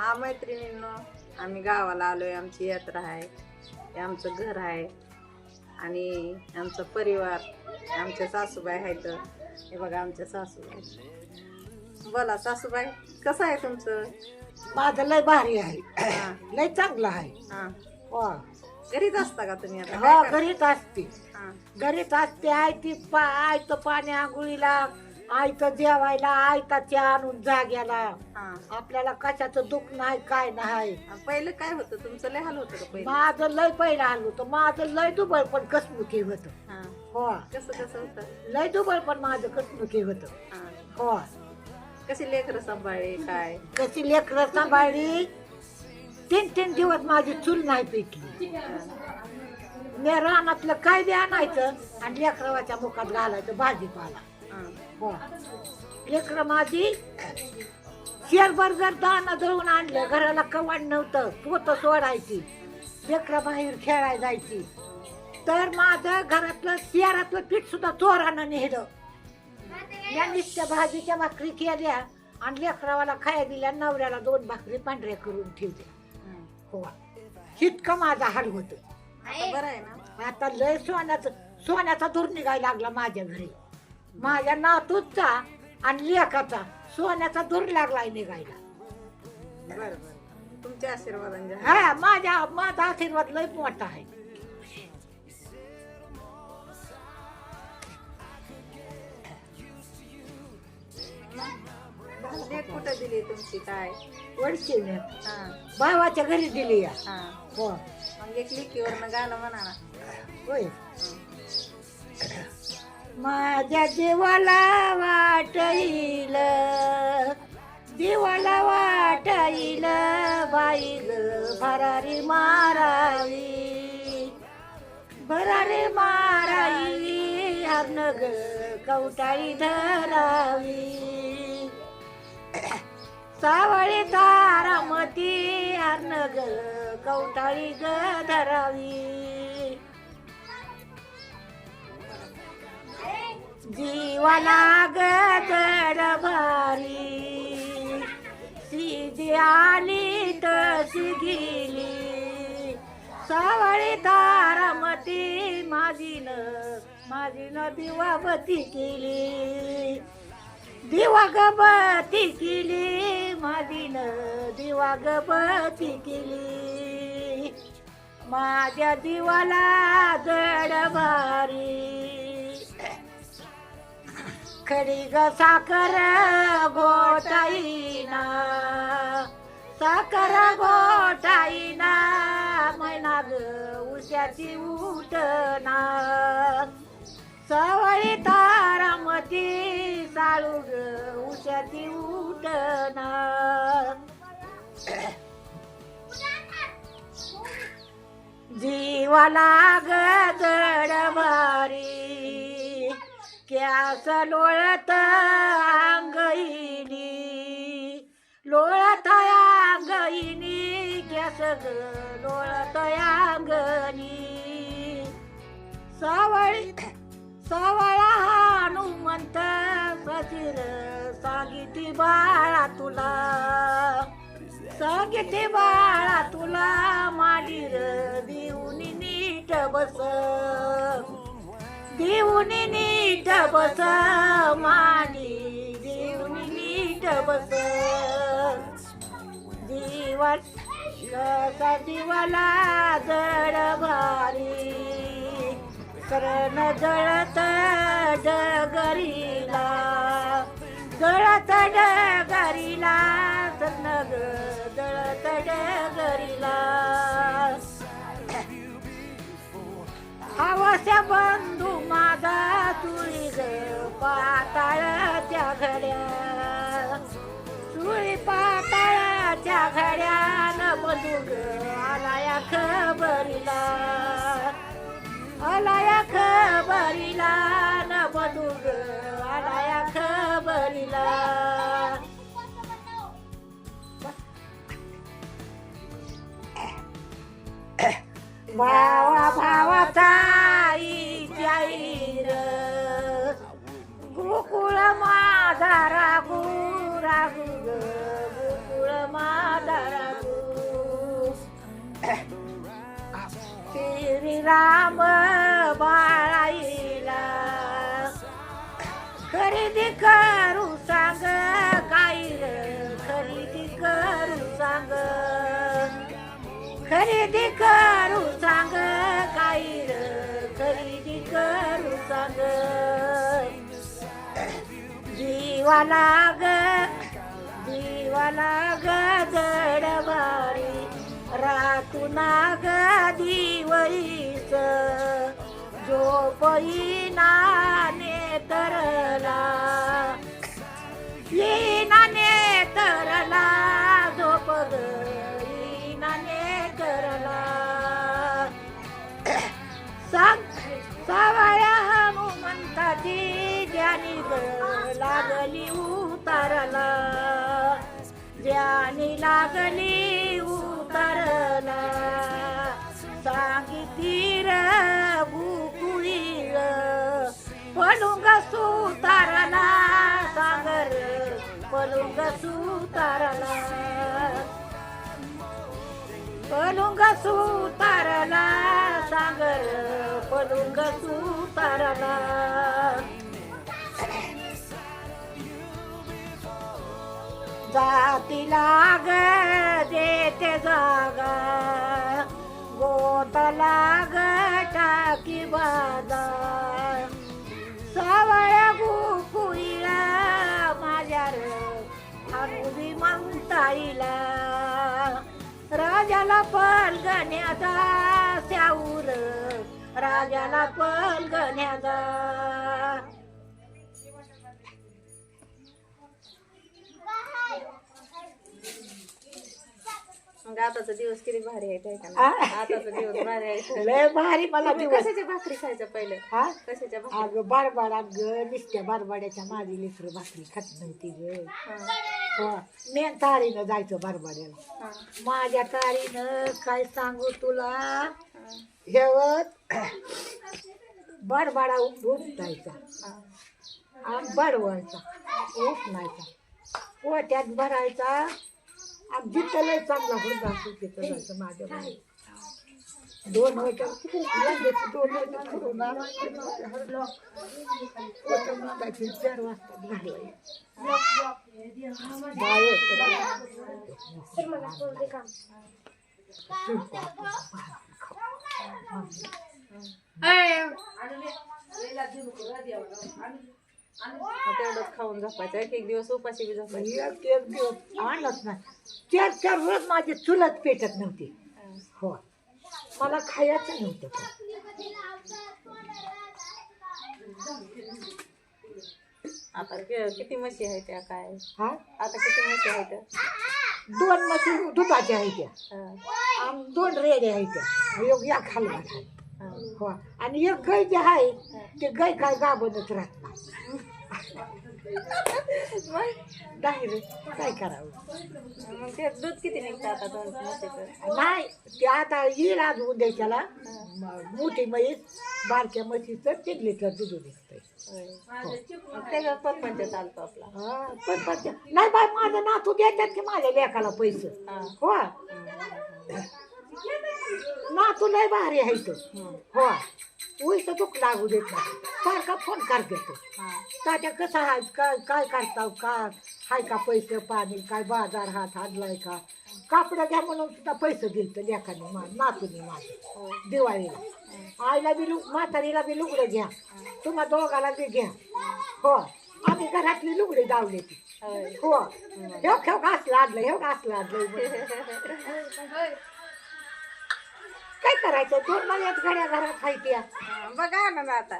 हा मैत्रिणींनो आम्ही गावाला आलोय. आमची यात्रा आहे. हे आमचं घर आहे. आणि आमचा परिवार आमच्या सासूबाई आहेत. हे बघा आमच्या सासूबाई. बोला सासूबाई कसं आहे तुमचं? माझं लय भारी आहे. लय चांगलं आहे. हा. घरीच असता का तुम्ही आता? हो? घरीच असते. हा. घरीच असते आयती पा आयतं पाणी आंघोळीला आयतं जेवायला आयता चहा आणून जाग्याला. हा. आपल्याला कशाचं दुःख नाही काय नाही. पहिलं काय होतं? तुमचं लय हाल होतं का पहिलं? माझं लय पहिलं आलं होतं. माझं लय दुबळ पण कसमुखी होत. हा. हो. कसं कसं होतं? लय दुबळ पण माझं कसमुखी होत. हा. हो. कशी लेकरं सांभाळले काय? कशी लेकरं सांभाळली? तीन तीन दिवस माझी चूल नाही पेटली. मी रानातलं काय बी आणायचं आणि लेकरवाच्या मुखात घालायचं भाजीपाला. लेकरं माझी शेरभर जर दाणं दळून आणलं. घराला कवाड नव्हतं. पोत सोडायची. लेकरं बाहेर खेळायला जायची. तर माझं घरातलं शेरातलं पीठ सुद्धा चोरानं नेलं. या नुसत्या भाजीच्या भाकरी केल्या आणि लेकरावाला खाया दिल्या नवऱ्याला दोन भाकरी पांढऱ्या करून ठेवल्या. हो. इतकं माझा हाल होत. आता बरं आहे ना? आता लय सोन्याचं सोन्याचा दूर निघायला लागला माझ्या घरी. माझ्या नातूचा आणि लेकाचा सोन्याचा दूर लागलाय निघायला. बरं बरं. तुमच्या आशीर्वादांच्या हा माझ्या माझा आशीर्वाद लय मोठा आहे. लेक कुठं दिली तुमची काय? वडशीने हा. भावाच्या घरी दिली या. हा. हो. मग एक लिकीवरनं गाणं म्हणा ना. होय. माझ्या देवाला वाटईल जीवाला वाटईल बाई ग भरारी मारावी भरारी मारावी हरण कवटाळी धरावी. सावळी तारामती हरण कवटाळी ग धरावी. मला गदर भारी सीधी आली तशी गेली. सावळी तारामती माझीन माझीन दिवाबती केली. दिवागबती केली माझीन दिवागबती केली. माझ्या दिवाला जड भारी साखरी ग साखर गोटाईना. साखर गोटाईना. मैना ग उशाची उठना. सवळी तारामती साळू ग उशाची उठना. जीवाला ग क्यास लोळत अंगईनी लोळत अंगईनी क्यास ग लोळत अंगणी सावळी सावळा हनुमंत सचिर सांगिती बाळा तुला सांगिती बाळा तुला माडीर देऊन नीट बस. देऊनी नीट बस माडी देऊनी नीट बस. जीवा कसा जीवाला जड भारी करण जळत डगरीला. जळत डगरीला जळत डगरीला. हवाच्या बंधू माझा तुळी ग पाताळ घड्या तुळी पाताळाच्या घड्यान बंधू ग आलाया खबरीला. आलाया खबरीला न बंधू आलाया खबरीला. भावा रागू रागू गोकुळ माता रागू श्रीराम बाळाईला. खरेदी करू सांग काय खरेदी करू सांग. खरेदी करू सांग काय जीवाला ग जीवाला ग जडवारी रातुना ग दिवईस झोपईना नेतरला येईना नेतरला झोप ग येईना नेतरला सांग सावळ्या हनुमंताची ज्ञानी लागली उतारला ज्यानी लागली उतरला सांगितीर बुकुळील पलुंग सुतारला सागर पलुंग सुतारला. पलुंग सुतारला सागर पलुंग सुतारला. जातीला ग देते जागा. गोतला ग टाकी बाजा. सावळ्या गुकुईला माझ्या अनुबी म्हणताईला. राजाला पलगण्याचा स्याऊर राजाला पलगण्याचा. मग आताचा दिवस किती भारी आहे काय का आ? नाही? आताचा दिवस भारी आहे लय भारी मला तुम्ही दिवस. कशाच्या भाकरी खायच्या पहिले? हा कशाच्या भाकरी? अगं बारबाडा ग नुसत्या बारबाड्याच्या माझी लेकर भाकरी खात नव्हती ग. हा, हो मी तारीनं जायचं बारबाड्याला. हा, माझ्या तारीनं काय सांगू तुला? हा, हेवत बारबाडा उठायचा हा. आणि बडवायचा उठणायचा पोट्यात भरायचा. जिथं लय चांगला हुंडा असतो तिथं जायचं माझ्या बाई दोन लगेच दोन मागायचे चार वाजता घालवायचे. तेवढंच खाऊन झोपायचं. एक एक दिवस उपाशी बी झोपायचं. एक एक दिवस आणत नाही. चार चार रोज माझी चुलत पेटत नव्हती. हा. मला खायचं नव्हतं. पण. आता कि- किती म्हशी आहे त्या काय? हा? आता किती म्हशी आहे त्या दोन म्हशी दुधाच्या आहेत त्या आणि दोन रेड्या आहेत त्या योग या आहे हा. हो. आणि एक गाय जे आहे ते गाय काय गाबनच राहत नाही. मग डायरेक्ट काय करावं? मग ते दूध किती निघतं आता दोन म्हशीचं नाही ते आता येईल आज उद्याच्याला. मोठी म्हैस बारक्या म्हशीचं तीन लिटर दूध निघतंय. हो. मग त्याच्यात पप्पांच्या चालतो आपला. हा, पण पण ते- नाही बाय माझं नातू देतात की माझ्या लेखाला पैसे. हा. हो. नातू लय भारी आहे तो. हम्म. हो उईच दुःख लागू देत नाही. सारखा फोन कर देतो हा. तात्या कसं आहे काय काय करता का हाय का पैसे पाणी काय बाजार हात हाडलाय का? कापडं घ्या म्हणून सुद्धा पैसे दिल लेखाने मा नातूने माझे. होय. दिवाळीला. आईला बी लुक म्हातारीला बी लुगडं घ्या. तुम्हा दोघाला बी घ्या. हो. आम्ही घरातली लुगडी दावली ती. होय. हो. हे खेळ घास लादलं हे घास लादलं काय करायचं? दोन महिन्यात घड्या घरात खायच्या बघा ना आता.